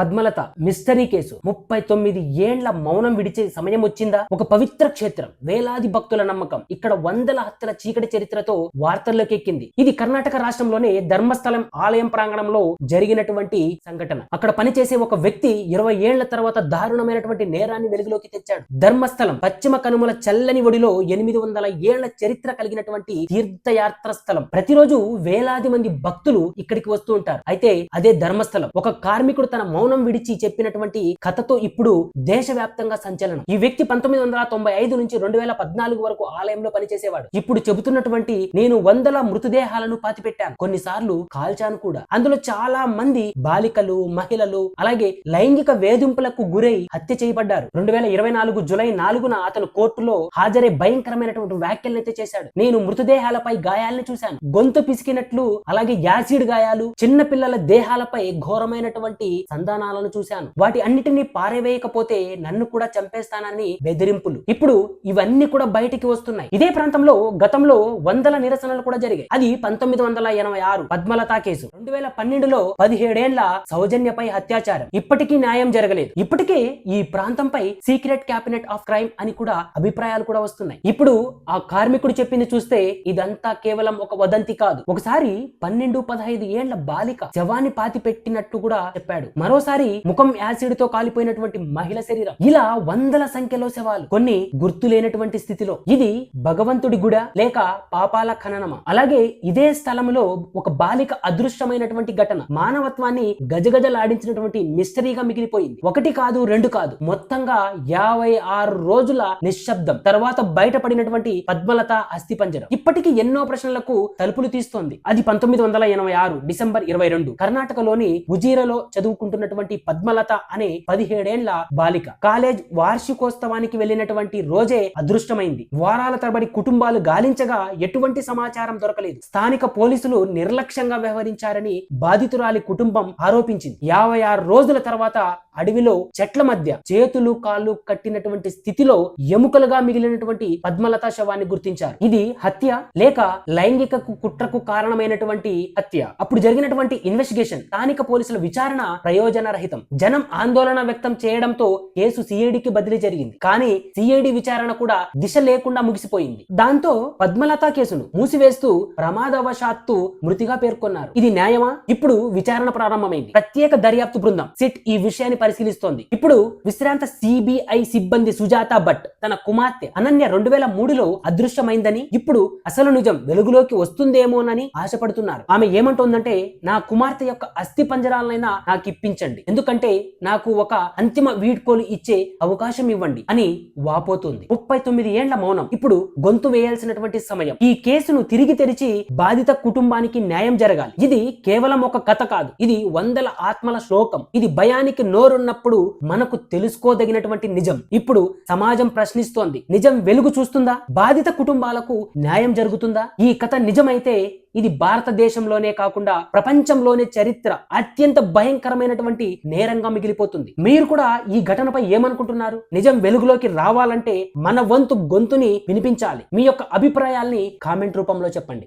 Padmalatha mystery case. ముప్పై తొమ్మిది ఏండ్ల మౌనం విడిచే సమయం వచ్చిందా? ఒక పవిత్ర క్షేత్రం వేలాది భక్తుల నమ్మకం. ఇక్కడ వందల హత్యల చీకటి చరిత్రతో వార్తల్లోకి ఎక్కింది ఇది కర్ణాటక రాష్ట్రంలోనే ధర్మస్థలం ఆలయం ప్రాంగణంలో జరిగినటువంటి సంఘటన. అక్కడ పనిచేసే ఒక వ్యక్తి ఇరవై ఏళ్ళ తర్వాత దారుణమైనటువంటి నేరాన్ని వెలుగులోకి తెచ్చాడు. ధర్మస్థలం పశ్చిమ కనుమల చల్లని ఒడిలో ఎనిమిది వందల ఏళ్ళ చరిత్ర కలిగినటువంటి తీర్థయాత్ర స్థలం. ప్రతిరోజు వేలాది మంది భక్తులు ఇక్కడికి వస్తూ ఉంటారు. అయితే అదే ధర్మస్థలం ఒక కార్మికుడు తన మౌనం విడిచి చెప్పినటువంటి కథతో ఇప్పుడు దేశవ్యాప్తంగా సంచలనం. ఈ వ్యక్తి పంతొమ్మిది వందల తొంభై ఐదు నుంచి రెండు వేల పద్నాలుగు వరకు ఆలయంలో పనిచేసేవాడు. ఇప్పుడు చెబుతున్నటువంటి నేను వందల మృతదేహాలను పాతిపెట్టాను. కొన్నిసార్లు కాల్చాను కూడా. అందులో చాలా మంది బాలికలు మహిళలు అలాగే లైంగిక వేధింపులకు గురై హత్య చేయబడ్డారు. రెండు వేల ఇరవై నాలుగు జులై నాలుగున అతను కోర్టులో హాజరై భయంకరమైనటువంటి వ్యాఖ్యలైతే చేశాడు. నేను మృతదేహాలపై గాయాలను చూశాను. గొంతు పిసికినట్లు అలాగే యాసిడ్ గాయాలు చిన్న పిల్లల దేహాలపై ఘోరమైనటువంటి వాగ్దానాలను చూశాను. వాటి అన్నిటినీ పారవేయకపోతే నన్ను కూడా చంపేస్తానని బెదిరింపులు. ఇప్పుడు ఇవన్నీ కూడా బయటికి వస్తున్నాయి. ఇదే ప్రాంతంలో గతంలో వందల నిరసనలు కూడా జరిగాయి. అది పంతొమ్మిది వందల ఎనభై ఆరు పద్మలతా కేసు. రెండు వేల పన్నెండులో పదిహేడేళ్ళ సౌజన్యపై అత్యాచారం. ఇప్పటికీ న్యాయం జరగలేదు. ఇప్పటికే ఈ ప్రాంతంపై సీక్రెట్ క్యాబినెట్ ఆఫ్ క్రైమ్ అని కూడా అభిప్రాయాలు కూడా వస్తున్నాయి. ఇప్పుడు ఆ కార్మికుడు చెప్పింది చూస్తే ఇదంతా కేవలం ఒక వదంతి కాదు. ఒకసారి పన్నెండు పదహైదు ఏళ్ళ బాలిక శవాన్ని పాతి పెట్టినట్టు కూడా చెప్పాడు. మరో మరోసారి ముఖం యాసిడ్తో కాలిపోయినటువంటి మహిళ శరీరం ఇలా వందల సంఖ్యలో శవాలు. కొన్ని గుర్తు లేనటువంటి స్థితిలో. ఇది భగవంతుడి గుడ లేక పాపాల ఖననమా? అలాగే ఇదే స్థలంలో ఒక బాలిక అదృష్టమైనటువంటి ఘటన. మానవత్వాన్ని గజగజలాడించినటువంటి మిస్టరీగా మిగిలిపోయింది. ఒకటి కాదు రెండు కాదు. మొత్తంగా యాభై ఆరు రోజుల నిశ్శబ్దం. తర్వాత బయటపడినటువంటి పద్మలత అస్థిపంజరం. ఇప్పటికీ ఎన్నో ప్రశ్నలకు తలుపులు తీస్తోంది. అది పంతొమ్మిది వందల ఎనభై ఆరు డిసెంబర్ ఇరవై రెండు. కర్ణాటకలోని ఉజీరలో చదువుకుంటున్న ఉన్నటువంటి పద్మలత అనే పదిహేడేండ్ల బాలిక. కాలేజ్ వార్షికోత్సవానికి వెళ్ళినటువంటి రోజే అదృష్టమైంది. వారాల తరబడి కుటుంబాలు గాలించగా ఎటువంటి సమాచారం దొరకలేదు. స్థానిక పోలీసులు నిర్లక్ష్యంగా వ్యవహరించారని బాధితురాలి కుటుంబం ఆరోపించింది. యాభై ఆరు రోజుల తర్వాత అడవిలో చెట్ల మధ్య చేతులు కాళ్ళు కట్టినటువంటి స్థితిలో ఎముకలుగా మిగిలినటువంటి పద్మలత శవాన్ని గుర్తించారు. ఇది హత్య లేక లైంగిక కుట్రకు కారణమైనటువంటి హత్య. అప్పుడు జరిగినటువంటి ఇన్వెస్టిగేషన్ స్థానిక పోలీసుల విచారణ ప్రయోజన రహితం జనం ఆందోళన వ్యక్తం చేయడంతో కేసు సిఐడికి బదిలీ జరిగింది. కానీ సిఐడి విచారణ కూడా దిశ లేకుండా ముగిసిపోయింది. దాంతో పద్మలత కేసును మూసివేస్తూ ప్రమాదవశాత్తు మృతిగా పేర్కొన్నారు. ఇది న్యాయమా? ఇప్పుడు విచారణ ప్రారంభమైంది. ప్రత్యేక దర్యాప్తు బృందం సిట్ ఈ విషయాన్ని పరిశీలిస్తోంది. ఇప్పుడు విశ్రాంత సిబిఐ సిబ్బంది సుజాత భట్ తన కుమార్తె అనన్య రెండు వేల మూడులో అదృశ్యమైందని ఇప్పుడు అసలు నిజం వెలుగులోకి వస్తుందేమోనని ఆశపడుతున్నారు. ఆమె ఏమంటోందంటే నా కుమార్తె యొక్క అస్థి పంజరాలనైనా నాకు ఇప్పించండి ఎందుకంటే నాకు ఒక అంతిమ వీడ్కోలు ఇచ్చే అవకాశం ఇవ్వండి అని వాపోతుంది. ముప్పై తొమ్మిది ఏండ్ల మౌనం. ఇప్పుడు గొంతు వేయాల్సినటువంటి సమయం. ఈ కేసును తిరిగి తెరిచి బాధిత కుటుంబానికి న్యాయం జరగాలి. ఇది కేవలం ఒక కథ కాదు. ఇది వందల ఆత్మల శ్లోకం. ఇది భయానికి నోరున్నప్పుడు మనకు తెలుసుకోదగినటువంటి నిజం. ఇప్పుడు సమాజం ప్రశ్నిస్తోంది. నిజం వెలుగు చూస్తుందా? బాధిత కుటుంబాలకు న్యాయం జరుగుతుందా? ఈ కథ నిజమైతే ఇది భారతదేశంలోనే కాకుండా ప్రపంచంలోనే చరిత్ర అత్యంత భయంకరమైనటువంటి నేరంగా మిగిలిపోతుంది. మీరు కూడా ఈ ఘటనపై ఏమనుకుంటున్నారు? నిజం వెలుగులోకి రావాలంటే మన వంతు గొంతుని వినిపించాలి. మీ యొక్క అభిప్రాయాల్ని కామెంట్ రూపంలో చెప్పండి.